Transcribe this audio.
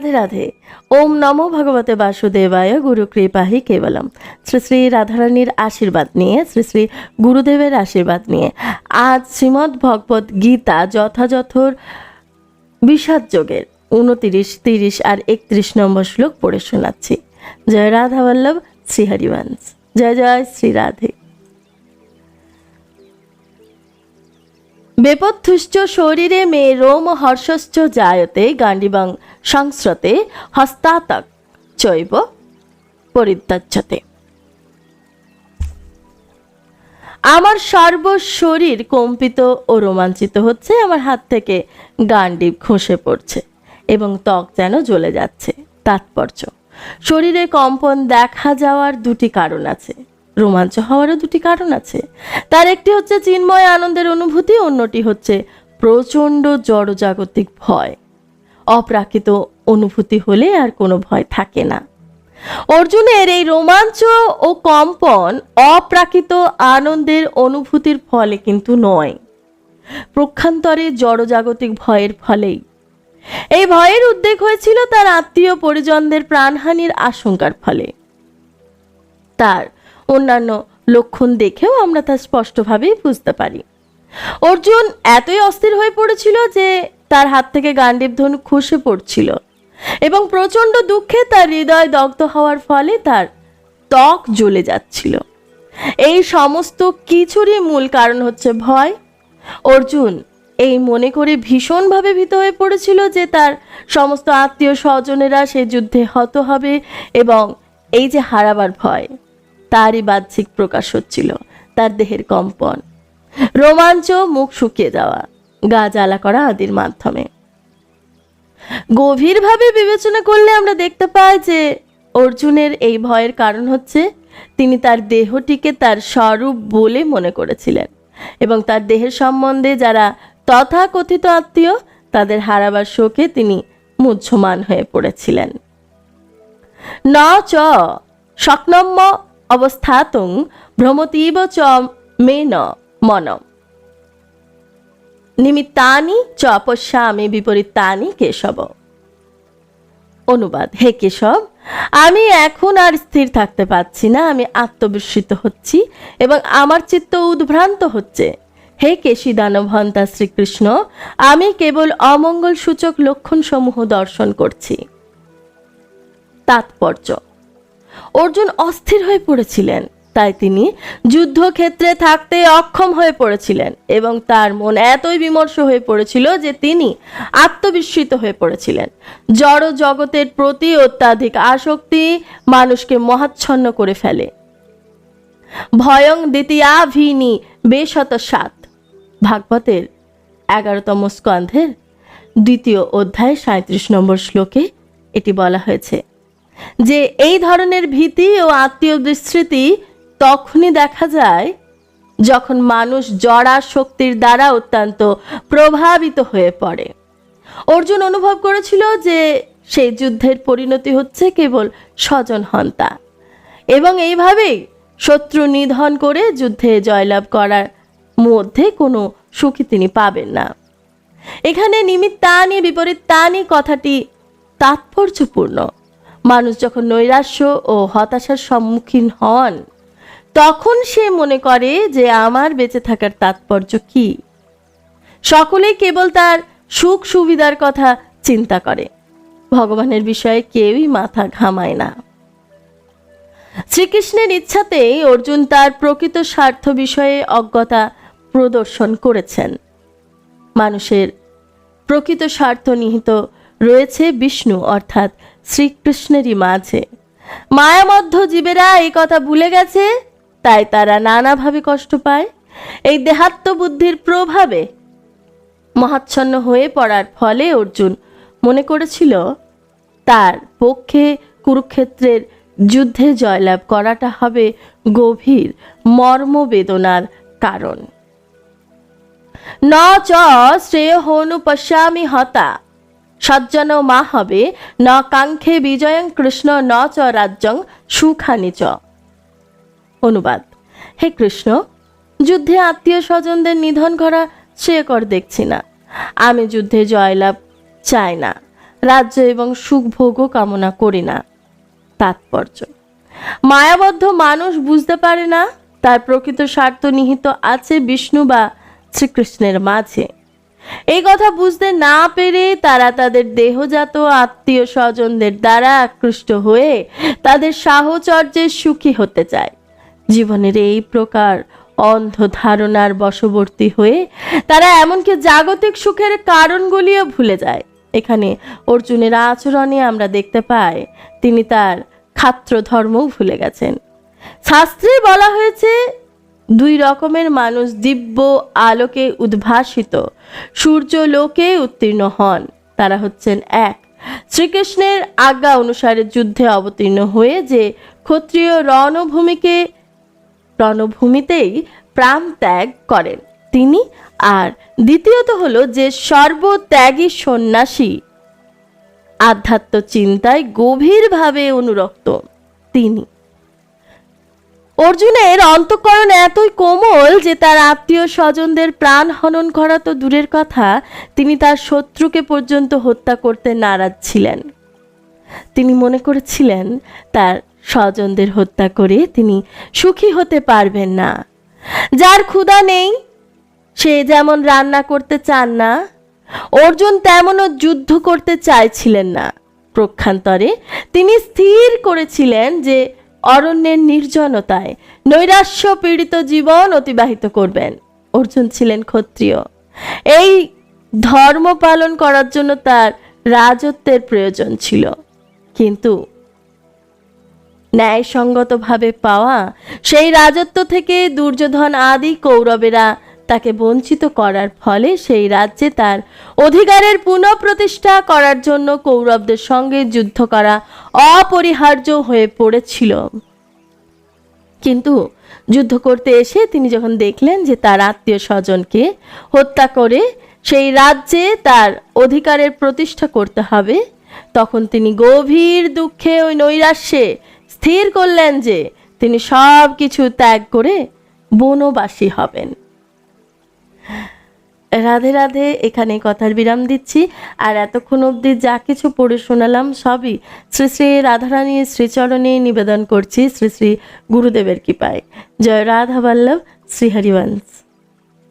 রাধে রাধে। ওম নমো ভগবতে বাসুদেবায় গুরু কৃপাহি কেবলম। শ্রী শ্রী রাধারানীর আশীর্বাদ নিয়ে, শ্রী শ্রী গুরুদেবের আশীর্বাদ নিয়ে আজ শ্রীমদ্ ভগবত গীতা যথাযথর বিষাদ যোগের উনতিরিশ তিরিশ আর একত্রিশ নম্বর শ্লোক পড়ে শোনাচ্ছি। জয় রাধা বল্লভ শ্রীহরিবংশ জয় জয়, শ্রী রাধে। বেপথুশ্চ শরীরে মে রোম হর্ষশ্চ জায়তে গান্ডিবং সংস্রতে হস্তাতক চৈব পরিত্যাজ্যতে আমার সর্ব শরীর কম্পিত ও রোমাঞ্চিত হচ্ছে, আমার হাত থেকে গান্ডিব খসে পড়ছে এবং ত্বক যেন জ্বলে যাচ্ছে। তাৎপর্য, শরীরে কম্পন দেখা যাওয়ার দুটি কারণ আছে। রোমাঞ্চ হওয়ারও দুটি কারণ আছে। তার একটি হচ্ছে চিন্ময় আনন্দের অনুভূতি, অন্যটি হচ্ছে প্রচণ্ড জড়জাগতিক ভয়। অপ্রাকৃত অনুভূতি হলে আর কোনো ভয় থাকে না। অর্জুনের এই রোমাঞ্চ ও কম্পন অপ্রাকৃত আনন্দের অনুভূতির ফলে কিন্তু নয়। প্রক্ষান্তরে জড়জাগতিক ভয়ের ফলেই। এই ভয়ের উদ্বেগ হয়েছিল তার আত্মীয় পরিজনদের প্রাণহানির আশঙ্কার ফলে। তার অন্যান্য লক্ষণ দেখেও আমরা তা স্পষ্টভাবেই বুঝতে পারি। অর্জুন এতই অস্থির হয়ে পড়েছিল যে তার হাত থেকে গান্ডীব ধনু খসে পড়ছিল এবং প্রচণ্ড দুঃখে তার হৃদয় দগ্ধ হওয়ার ফলে তার ত্বক জ্বলে যাচ্ছিল। এই সমস্ত কিছুরই মূল কারণ হচ্ছে ভয়। অর্জুন এই মনে করে ভীষণভাবে ভীত হয়ে পড়েছিল যে তার সমস্ত আত্মীয় স্বজনেরা সে যুদ্ধে হত হবে এবং এই যে হারাবার ভয়। তারই বাহ্যিক প্রকাশ হচ্ছিল, তার দেহের কম্পন। রোমাঞ্চ, মুখ শুকিয়ে যাওয়া, গা জ্বালা করা আদির মাধ্যমে। গভীরভাবে বিবেচনা করলে আমরা দেখতে পাই যে, অর্জুনের এই ভয়ের কারণ হচ্ছে, তিনি তার দেহটিকে তার স্বরূপ বলে মনে করেছিলেন এবং তার দেহের সম্বন্ধে যারা তথাকথিত আত্মীয়, তাদের হারাবার শোকে তিনি মুহ্যমান হয়ে পড়েছিলেন। ন চ শক্নম্য অবস্থাতং ভ্রমতীব চ মে ন মনম। নিমিত্তানি চ পশ্যামি বিপরীতানি কেশব। অনুবাদ, হে কেশব, আমি এখন আর স্থির থাকতে পারছি না, আমি আত্মবিস্মৃত হচ্ছি এবং আমার চিত্ত উদ্ভ্রান্ত হচ্ছে। হে কেশী দানবহন্তা শ্রীকৃষ্ণ, আমি কেবল অমঙ্গল সূচক লক্ষণসমূহ দর্শন করছি। তাৎপর্য অর্জুন অস্থির হয়ে পড়েছিলেন। তাই তিনি যুদ্ধক্ষেত্রে থাকতে অক্ষম হয়ে পড়েছিলেন এবং তার মন এতই বিমর্ষ হয়ে পড়েছিল যে তিনি আত্মবিস্মৃত হয়ে পড়েছিলেন। জড় জগতের প্রতি অত্যাধিক আসক্তি মানুষকে মহাচ্ছন্ন করে ফেলে। ভয়ং দ্বিতীয়া ভিনি বেশত সাত ভাগবতের এগারোতম স্কন্ধের দ্বিতীয় অধ্যায় সাঁত্রিশ নম্বর শ্লোকে এটি বলা হয়েছে। যে এই ধরনের ভীতি ও আত্মীয় বিস্মৃতি তখনই দেখা যায় যখন মানুষ জড়া শক্তির দ্বারা অত্যন্ত প্রভাবিত হয়ে পড়ে। অর্জুন অনুভব করেছিল যে সেই যুদ্ধের পরিণতি হচ্ছে কেবল স্বজন হন্তা এবং এইভাবেই শত্রু নিধন করে যুদ্ধে জয়লাভ করার মধ্যে কোনো সুখী তিনি পাবেন না। এখানে নিমিত্তানি বিপরীতানি কথাটি তাৎপর্যপূর্ণ। মানুষ যখন নৈরাশ্য ও হতাশার সম্মুখীন হন, তখন সে মনে করে যে আমার বেঁচে থাকার তাৎপর্য কি। সকলেই কেবল তার সুখ সুবিধার কথা চিন্তা করে। ভগবানের বিষয়ে কেউই মাথা ঘামায় না। শ্রীকৃষ্ণের ইচ্ছাতেই অর্জুন তার প্রকৃত স্বার্থ বিষয়ে অজ্ঞতা প্রদর্শন করেছেন। মানুষের প্রকৃত স্বার্থ নিহিত রয়েছে বিষ্ণু, অর্থাৎ শ্রীকৃষ্ণেরই মাঝে। মায়ামধ্য জীবেরা এই কথা ভুলে গেছে, তাই তারা নানাভাবে কষ্ট পায়। এই দেহাত্ম বুদ্ধির প্রভাবে মহাচ্ছন্ন হয়ে পড়ার ফলে অর্জুন মনে করেছিল, তার পক্ষে কুরুক্ষেত্রের যুদ্ধে জয়লাভ করাটা হবে গভীর মর্মবেদনার কারণ। ন চ শ্রেয় হনু পশ্যামি হতা। সজ্জন মা হবে, ন কাঙ্ক্ষে বিজয়ং কৃষ্ণ, ন চ রাজ্যং সুখানি চ। অনুবাদ। হে কৃষ্ণ, যুদ্ধে আত্মীয় স্বজনদের নিধন করা শ্রেয়কর দেখছি না। আমি যুদ্ধে জয়লাভ চাই না, রাজ্য এবং সুখভোগও কামনা করি না। তাৎপর্য। মায়াবদ্ধ মানুষ বুঝতে পারে না, তার প্রকৃত স্বার্থ নিহিত আছে বিষ্ণু বা শ্রীকৃষ্ণের মাঝে। এই কথা বুঝতে না পেরে তারা তাদের দেহজাত আত্মীয় স্বজনদের দ্বারা আকৃষ্ট হয়ে তাদের সাহচর্যে সুখী হতে চায়। জীবনের এই প্রকার অন্ধ ধারণার বশবর্তী হয়ে তারা এমনকি জাগতিক সুখের কারণগুলিও ভুলে যায়। এখানে অর্জুনের আচরণে আমরা দেখতে পাই, তিনি তার খাত্র ধর্মও ভুলে গেছেন। শাস্ত্রে বলা হয়েছে দুই রকমের মানুষ দিব্য আলোকে উদ্ভাসিত, সূর্য লোকে উত্তীর্ণ হন। তারা হচ্ছেন এক। শ্রীকৃষ্ণের আজ্ঞা অনুসারে যুদ্ধে অবতীর্ণ হয়ে যে ক্ষত্রিয় রণভূমিকে, রণভূমিতেই প্রাণ ত্যাগ করেন তিনি। আর দ্বিতীয়ত হলো যে সর্বত্যাগী সন্ন্যাসী, আধ্যাত্ম চিন্তায় গভীরভাবে অনুরক্ত তিনি। অর্জুনের অন্তঃকরণ এতই কোমল যে তার আত্মীয় স্বজনদের প্রাণ হনন করা তো দূরের কথা। তিনি তার শত্রুকে পর্যন্ত হত্যা করতে নারাজ ছিলেন। তিনি মনে করেছিলেন, তার স্বজনদের হত্যা করে তিনি সুখী হতে পারবেন না। যার ক্ষুধা নেই, সে যেমন রান্না করতে চান না, অর্জুন তেমনও যুদ্ধ করতে চাইছিলেন না। প্রক্ষান্তরে তিনি স্থির করেছিলেন যে অরণ্যের নির্জনতায় নৈরাশ্য পীড়িত জীবন অতিবাহিত করবেন। অর্জুন ছিলেন ক্ষত্রিয়। এই ধর্ম পালন করার জন্য তার রাজত্বের প্রয়োজন ছিল। কিন্তু ন্যায়সঙ্গতভাবে পাওয়া সেই রাজত্ব থেকে দুর্যোধন আদি কৌরবেরা তাকে বঞ্চিত করার ফলে সেই রাজ্যে তার অধিকারের পুনঃপ্রতিষ্ঠা করার জন্য কৌরবদের সঙ্গে যুদ্ধ করা অপরিহার্য হয়ে পড়েছিল। কিন্তু যুদ্ধ করতে এসে তিনি যখন দেখলেন যে তার আত্মীয় স্বজনকে হত্যা করে সেই রাজ্যে তার অধিকারের প্রতিষ্ঠা করতে হবে, তখন তিনি গভীর দুঃখে ওই নৈরাশ্যে স্থির করলেন যে তিনি সব কিছু ত্যাগ করে বনবাসী হবেন। রাধে রাধে এখানে কথার বিরাম দিচ্ছি। আর এতক্ষণ অব্দি যা কিছু পড়ে শোনালাম সবই শ্রী শ্রী রাধারানীর শ্রীচরণে নিবেদন করছি শ্রী শ্রী গুরুদেবের কৃপায়। জয় রাধা বল্লভ, শ্রী হরিবংশ।